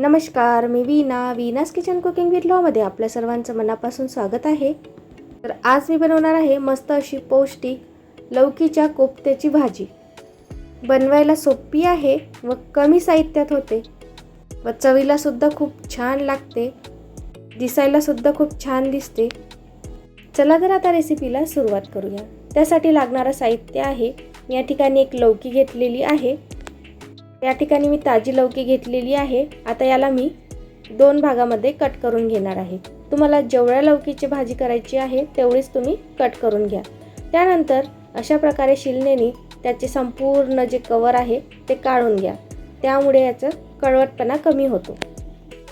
नमस्कार मी Veena Veena's kitchen cooking with लॉमध्ये आपल्या सर्वांचं मनापासून स्वागत आहे. तर आज मी बनवणार आहे मस्त अशी पौष्टिक लौकीच्या कोफ्त्याची भाजी. बनवायला सोपी आहे व कमी साहित्यात होते. व चवीलासुद्धा खूप छान लागते. दिसायलासुद्धा खूप छान दिसते. चला तर आता रेसिपीला सुरुवात करूया. त्यासाठी लागणारं साहित्य आहे. मी या ठिकाणी एक लौकी घेतलेली आहे. या ठिकाणी मी ताजी लौकी घेतलेली आहे. आता याला मी दोन भागामध्ये कट करून घेणार आहे. तुम्हाला जेवढ्या लौकीची भाजी करायची आहे तेवढीच तुम्ही कट करून घ्या. त्यानंतर अशा प्रकारे शिलनेने त्याचे संपूर्ण जे कवर आहे ते काढून घ्या. त्यामुळे याचं कळवटपणा कमी होतो.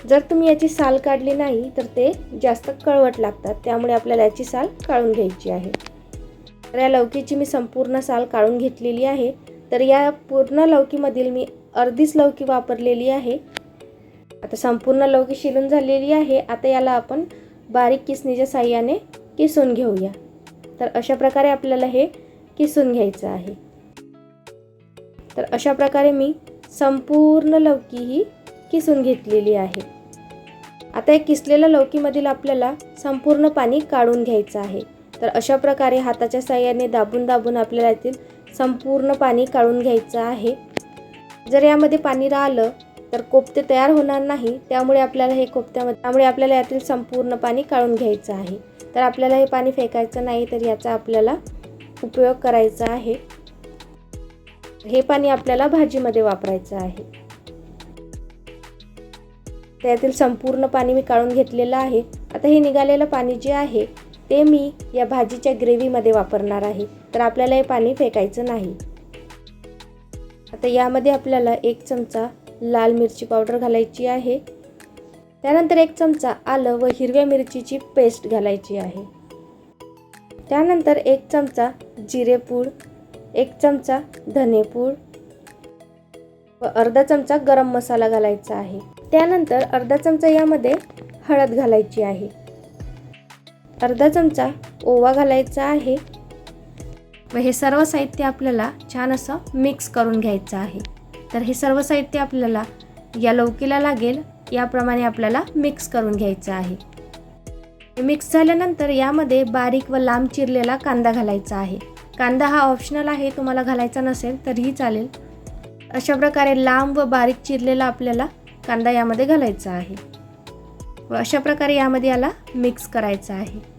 जर तुम्ही याची साल काढली नाही तर ते जास्त कळवट लागतात. त्यामुळे आपल्याला याची साल काढून घ्यायची आहे. तर या लौकीची मी संपूर्ण साल काढून घेतलेली आहे. तर या पूर्ण लौकीमधील मी अर्धीच लौकी वापरलेली आहे. आता संपूर्ण लौकी शिलून झालेली आहे. आता याला आपण बारीक किसणीच्या साह्याने किसून घेऊया. तर अशा प्रकारे आपल्याला हे किसून घ्यायचं आहे. तर अशा प्रकारे मी संपूर्ण लौकी ही किसून घेतलेली आहे. आता एक किसलेल्या लौकीमधील आपल्याला संपूर्ण पाणी काढून घ्यायचं आहे. तर अशा प्रकारे हाताच्या साह्याने दाबून दाबून आपल्याला यातील संपूर्ण पाणी काढून घ्यायचं आहे. जर यामध्ये पाणी राहिलं तर कोफ्ते तयार होणार नाही. त्यामुळे आपल्याला हे कोफ्त्यामध्ये त्यामुळे आपल्याला यातील संपूर्ण पाणी काढून घ्यायचं आहे. तर आपल्याला हे पाणी फेकायचं नाही तर याचा आपल्याला उपयोग करायचा आहे. हे पाणी आपल्याला भाजीमध्ये वापरायचं आहे. त्यातील संपूर्ण पाणी मी काढून घेतलेलं आहे. आता हे निघालेलं पाणी जे आहे ते मी या भाजीच्या ग्रेव्हीमध्ये वापरणार आहे. तर आपल्याला हे पाणी फेकायचं नाही. आता यामध्ये आपल्याला एक चमचा लाल मिरची पावडर घालायची आहे. त्यानंतर एक चमचा आलं व हिरव्या मिरचीची पेस्ट घालायची आहे. त्यानंतर एक चमचा जिरेपूड एक चमचा धनेपूड व अर्धा चमचा गरम मसाला घालायचा आहे. त्यानंतर अर्धा चमचा यामध्ये हळद घालायची आहे. अर्धा चमचा ओवा घालायचा आहे. व हे सर्व साहित्य आपल्याला छान असं मिक्स करून घ्यायचं आहे. तर हे सर्व साहित्य आपल्याला या लौकीला लागेल याप्रमाणे आपल्याला मिक्स करून घ्यायचं आहे. मिक्स झाल्यानंतर यामध्ये बारीक व लांब चिरलेला कांदा घालायचा आहे. कांदा हा ऑप्शनल आहे तुम्हाला घालायचा नसेल तरीही चालेल. अशा प्रकारे लांब व बारीक चिरलेला आपल्याला कांदा यामध्ये घालायचा आहे. व अशा प्रकारे यामध्ये याला मिक्स करायचं आहे.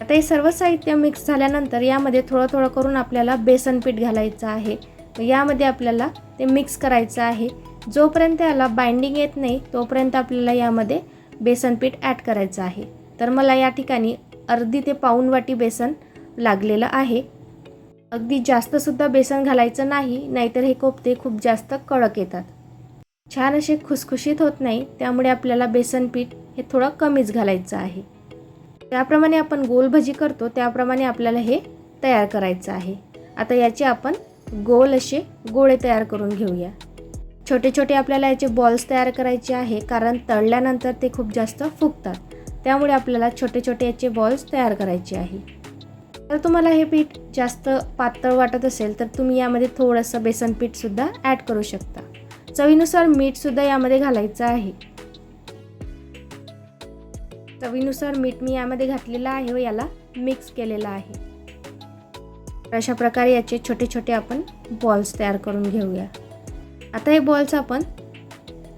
आता हे सर्व साहित्य मिक्स झाल्यानंतर यामध्ये थोडं थोडं करून आपल्याला बेसन पीठ घालायचं आहे. यामध्ये आपल्याला ते मिक्स करायचं आहे. जोपर्यंत याला बाइंडिंग येत नाही तोपर्यंत आपल्याला यामध्ये बेसन पीठ ॲड करायचं आहे. तर मला या ठिकाणी अर्धी ते पाऊण वाटी बेसन लागलेलं आहे. अगदी जास्तसुद्धा बेसन घालायचं नाही नाहीतर हे कोफते खूप जास्त कडक येतात. छान असे खुसखुशीत होत नाही त्यामुळे आपल्याला बेसन पीठ हे थोडं कमीच घालायचं आहे. त्याप्रमाणे आपण गोल भजी करतो त्याप्रमाणे आपल्याला हे तयार करायचं आहे. आता याचे आपण गोल असे गोळे तयार करून घेऊया. छोटे छोटे आपल्याला याचे बॉल्स तयार करायचे आहे कारण तळल्यानंतर ते खूप जास्त फुगतात. त्यामुळे आपल्याला छोटे छोटे याचे बॉल्स तयार करायचे आहे. तर तुम्हाला हे पीठ जास्त पातळ वाटत असेल तर तुम्ही यामध्ये थोडंसं बेसन पीठसुद्धा ॲड करू शकता. चवीनुसार मीठसुद्धा यामध्ये घालायचं आहे. चवीनुसार मीठ मी यामध्ये घातलेलं आहे व याला मिक्स केलेलं आहे. अशा प्रकारे याचे छोटे छोटे आपण बॉल्स तयार करून घेऊया. आता हे बॉल्स आपण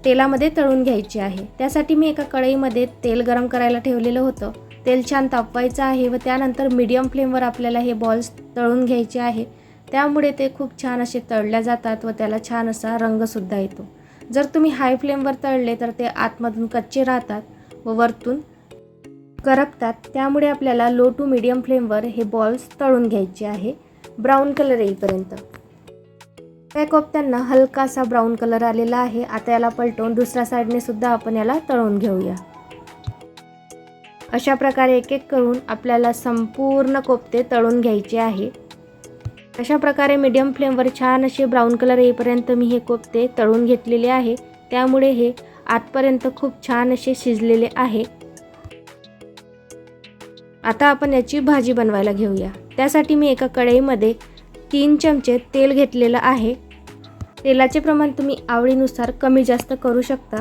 तेलामध्ये तळून घ्यायचे आहे. त्यासाठी मी एका कढईमध्ये तेल गरम करायला ठेवलेलं होतं. तेल छान तापवायचं आहे व त्यानंतर मीडियम फ्लेमवर आपल्याला हे बॉल्स तळून घ्यायचे आहे. त्यामुळे ते खूप छान असे तळल्या जातात व त्याला छान असा रंगसुद्धा येतो. जर तुम्ही हाय फ्लेमवर तळले तर ते आतमधून कच्चे राहतात व वरतून करपतात त्यामुळे आपल्याला लो टू मीडियम फ्लेमवर हे बॉल्स तळून घ्यायचे आहे ब्राऊन कलर येईपर्यंत. त्या त्यांना हलकासा ब्राऊन कलर आलेला आहे आता याला पलटवून दुसऱ्या साईडने सुद्धा आपण याला तळून घेऊया. अशा प्रकारे एक एक करून आपल्याला संपूर्ण कोफ्ते तळून घ्यायचे आहे. अशा प्रकारे मीडियम फ्लेमवर छान असे ब्राऊन कलर येईपर्यंत मी हे कोफ्ते तळून घेतलेले आहे त्यामुळे हे आतपर्यंत खूप छान असे शिजलेले आहे. आता आपण याची भाजी बनवायला घेऊया. त्यासाठी मी एका कढईमध्ये तीन चमचे तेल घेतलेलं आहे. तेलाचे प्रमाण तुम्ही आवडीनुसार कमी जास्त करू शकता.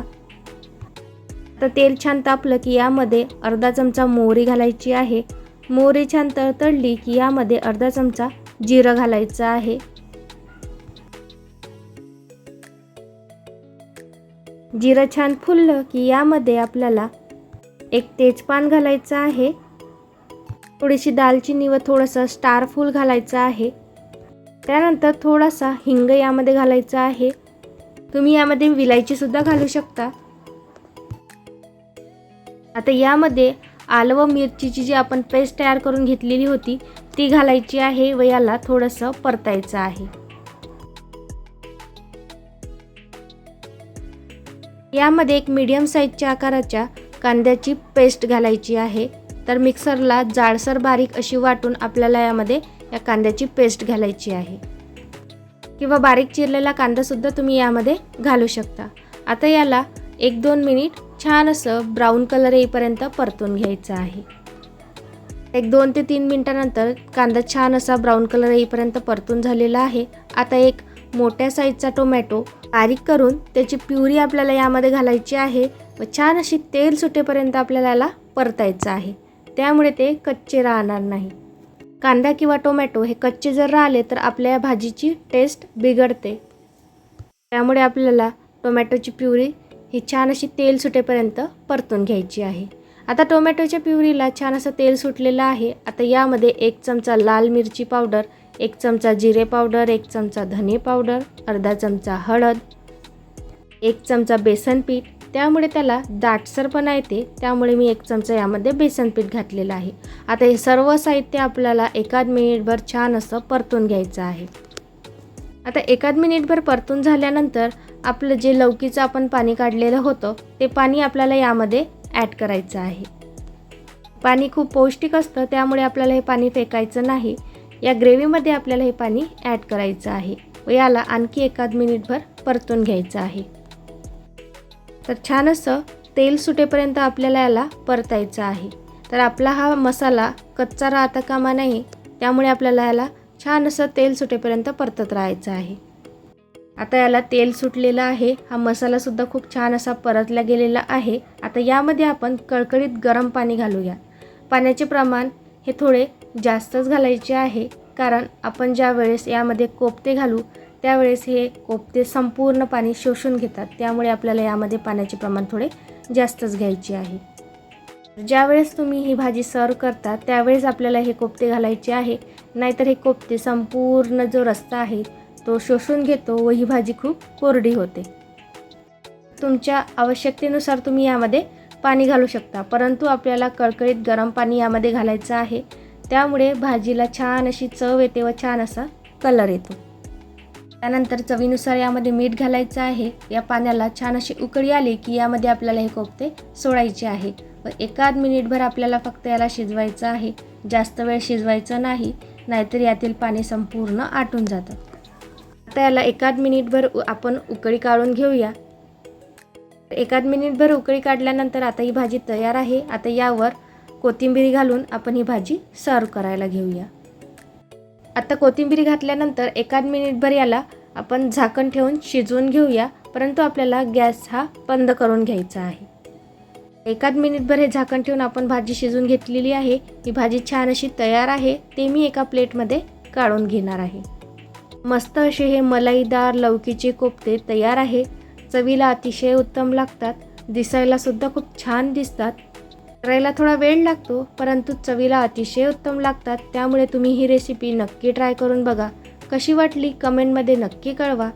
तर तेल छान तापलं की यामध्ये अर्धा चमचा मोहरी घालायची आहे. मोहरी छान तळतळली की यामध्ये अर्धा चमचा जिरं घालायचं आहे. जिरं छान फुललं की यामध्ये आपल्याला एक तेजपान घालायचं आहे. थोडीशी दालचिनी व थोडंसं स्टार फूल घालायचं आहे. त्यानंतर थोडासा हिंग यामध्ये घालायचा आहे. तुम्ही यामध्ये विलायचीसुद्धा घालू शकता. आता यामध्ये आलं व मिरचीची जी आपण पेस्ट तयार करून घेतलेली होती ती घालायची आहे व याला थोडंसं परतायचं आहे. यामध्ये एक मीडियम साईजच्या आकाराच्या कांद्याची पेस्ट घालायची आहे. तर मिक्सरला जाडसर बारीक अशी वाटून आपल्याला यामध्ये या कांद्याची पेस्ट घालायची आहे. किंवा बारीक चिरलेला कांदासुद्धा तुम्ही यामध्ये घालू शकता. आता याला एक दोन मिनिट छान असं ब्राऊन कलर येईपर्यंत परतून घ्यायचं आहे. एक दोन ते तीन मिनटानंतर कांदा छान असा ब्राऊन कलर येईपर्यंत परतून झालेला आहे. आता एक मोठ्या साईजचा टोमॅटो बारीक करून त्याची प्युरी आपल्याला यामध्ये घालायची आहे व छान अशी तेल सुटेपर्यंत आपल्याला याला परतायचं आहे. त्यामुळे ते कच्चे राहणार नाही. कांदा किंवा टोमॅटो हे कच्चे जर राहिले तर आपल्या या भाजीची टेस्ट बिघडते. त्यामुळे आपल्याला टोमॅटोची प्युरी ही छान अशी तेल सुटेपर्यंत परतून घ्यायची आहे. आता टोमॅटोच्या प्युरीला छान असं तेल सुटलेलं आहे. आता यामध्ये एक चमचा लाल मिरची पावडर एक चमचा जिरे पावडर एक चमचा धने पावडर अर्धा चमचा हळद एक चमचा बेसन पीठ त्यामुळे त्याला दाटसरपणा येते. त्यामुळे मी एक चमचा यामध्ये बेसन पीठ घातलेलं आहे. आता हे सर्व साहित्य आपल्याला एकाद मिनिटभर छान असं परतून घ्यायचं आहे. आता एकाद मिनिटभर परतून झाल्यानंतर आपलं जे लौकीचं आपण पाणी काढलेलं होतं ते पाणी आपल्याला यामध्ये ॲड करायचं आहे. पाणी खूप पौष्टिक असतं त्यामुळे आपल्याला हे पाणी फेकायचं नाही. या ग्रेव्हीमध्ये आपल्याला हे पाणी ॲड करायचं आहे. व याला आणखी एकाद मिनिटभर परतून घ्यायचं आहे. तर छान असं तेल सुटेपर्यंत आपल्याला याला परतायचं आहे. तर आपला हा मसाला कच्चा राहता कामा नाही त्यामुळे आपल्याला याला छान असं तेल सुटेपर्यंत परतत राहायचं आहे. आता याला तेल सुटलेलं आहे. हा मसालासुद्धा खूप छान असा परतला गेलेला आहे. आता यामध्ये आपण कळकळीत गरम पाणी घालूया. पाण्याचे प्रमाण हे थोडे जास्तच घालायचे आहे कारण आपण ज्या वेळेस यामध्ये कोपते घालू त्यावेळेस हे कोफते संपूर्ण पाणी शोषून घेतात. त्यामुळे आपल्याला यामध्ये पाण्याचे प्रमाण थोडे जास्तच घ्यायचे आहे. ज्यावेळेस तुम्ही ही भाजी सर्व करता त्यावेळेस आपल्याला हे कोफते घालायचे आहे. नाहीतर हे कोफते संपूर्ण जो रस्ता आहे तो शोषून घेतो व ही भाजी खूप कोरडी होते. तुमच्या आवश्यकतेनुसार तुम्ही यामध्ये पाणी घालू शकता. परंतु आपल्याला कळकळीत गरम पाणी यामध्ये घालायचं आहे. त्यामुळे भाजीला छान अशी चव येते व छान असा कलर येतो. त्यानंतर चवीनुसार यामध्ये मीठ घालायचं आहे. या पाण्याला छान अशी उकळी आली की यामध्ये आपल्याला हे कोफते सोडायचे आहे. व एकाद मिनिटभर आपल्याला फक्त याला शिजवायचं आहे. जास्त वेळ शिजवायचं नाही नाहीतर यातील पाणी संपूर्ण आटून जातं. आता याला एकाद मिनिटभर उ- आपण उकळी काढून घेऊया. एकाद मिनिटभर उकळी काढल्यानंतर आता ही भाजी तयार आहे. आता यावर कोथिंबीर घालून आपण ही भाजी सर्व करायला घेऊया. आता कोथिंबीर घातल्यानंतर एकाद मिनिटभर याला आपण झाकण ठेवून शिजवून घेऊया परंतु आपल्याला गॅस हा बंद करून घ्यायचा आहे. एकाच मिनिटभर हे झाकण ठेवून आपण भाजी शिजवून घेतलेली आहे. ही भाजी छान अशी तयार आहे ते मी एका प्लेटमध्ये काढून घेणार आहे. मस्त असे हे मलाईदार लौकीचे कोफ्ते तयार आहे. चवीला अतिशय उत्तम लागतात दिसायला सुद्धा खूप छान दिसतात. करायला थोडा वेळ लागतो परंतु चवीला अतिशय उत्तम लागतात त्यामुळे तुम्ही ही रेसिपी नक्की ट्राय करून बघा. कशी वाटली कमेंटमध्ये नक्की कळवा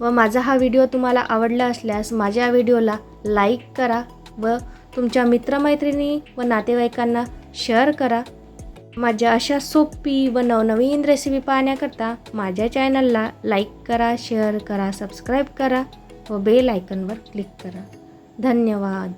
व माझा हा व्हिडिओ तुम्हाला आवडला असल्यास माझ्या व्हिडिओला लाईक करा व तुमच्या मित्रमैत्रिणी व नातेवाईकांना शेअर करा. माझ्या अशा सोपी व नवनवीन रेसिपी पाहण्याकरता माझ्या चॅनलला लाईक करा शेअर करा सबस्क्राईब करा व बेल आयकनवर क्लिक करा. धन्यवाद.